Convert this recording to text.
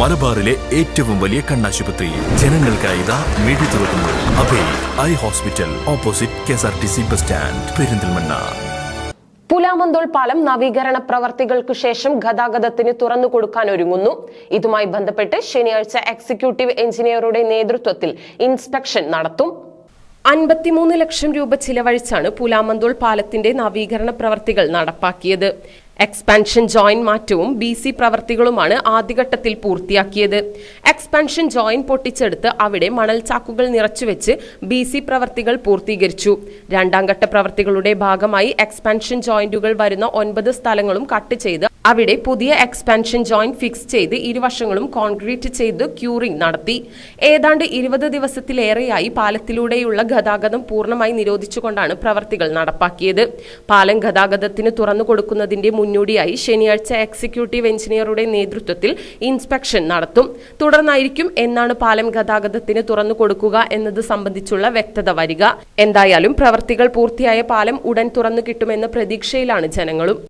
മലബാറിലെ ഏറ്റവും വലിയ കണ്ണാശുപത്രി. ജനങ്ങൾക്കായി ഇതാ തുറക്കുന്നു. Abhay eye hospital opposite K S R T C bus stand Perinthalmanna. Pulamanthole പാലം നവീകരണ പ്രവർത്തികൾക്ക് ശേഷം ഗതാഗതത്തിന് തുറന്നു കൊടുക്കാൻ ഒരുങ്ങുന്നു. ഇതുമായി ബന്ധപ്പെട്ട് ശനിയാഴ്ച എക്സിക്യൂട്ടീവ് എഞ്ചിനീയറുടെ നേതൃത്വത്തിൽ ഇൻസ്പെക്ഷൻ നടത്തും. അൻപത്തിമൂന്ന് ലക്ഷം രൂപ ചിലവഴിച്ചാണ് പുലാമന്തോൾ പാലത്തിന്റെ നവീകരണ പ്രവർത്തികൾ നടപ്പാക്കിയത്. എക്സ്പാൻഷൻ ജോയിന്റ് മാറ്റവും ബി സി പ്രവർത്തികളുമാണ് ആദ്യഘട്ടത്തിൽ പൂർത്തിയാക്കിയത്. എക്സ്പാൻഷൻ ജോയിന്റ് പൊട്ടിച്ചെടുത്ത് അവിടെ മണൽ ചാക്കുകൾ നിറച്ചുവെച്ച് ബി സി പ്രവർത്തികൾ പൂർത്തീകരിച്ചു. രണ്ടാം ഘട്ട പ്രവർത്തികളുടെ ഭാഗമായി എക്സ്പാൻഷൻ ജോയിന്റുകൾ വരുന്ന ഒൻപത് സ്ഥലങ്ങളും കട്ട് ചെയ്ത് അവിടെ പുതിയ എക്സ്പാൻഷൻ ജോയിന്റ് ഫിക്സ് ചെയ്ത് ഇരുവശങ്ങളും കോൺക്രീറ്റ് ചെയ്ത് ക്യൂറിംഗ് നടത്തി. ഏതാണ്ട് ഇരുപത് ദിവസത്തിലേറെയായി പാലത്തിലൂടെയുള്ള ഗതാഗതം പൂർണമായി നിരോധിച്ചുകൊണ്ടാണ് പ്രവർത്തികൾ നടപ്പാക്കിയത്. പാലം ഗതാഗതത്തിന് തുറന്നു കൊടുക്കുന്നതിന്റെ മുന്നോടിയായി ശനിയാഴ്ച എക്സിക്യൂട്ടീവ് എഞ്ചിനീയറുടെ നേതൃത്വത്തിൽ ഇൻസ്പെക്ഷൻ നടത്തും. തുടർന്നായിരിക്കും എന്നാണ് പാലം ഗതാഗതത്തിന് തുറന്നു കൊടുക്കുക എന്നത് സംബന്ധിച്ചുള്ള വ്യക്തത വരിക. എന്തായാലും പ്രവർത്തികൾ പൂർത്തിയായ പാലം ഉടൻ തുറന്നു കിട്ടുമെന്ന പ്രതീക്ഷയിലാണ് ജനങ്ങളും.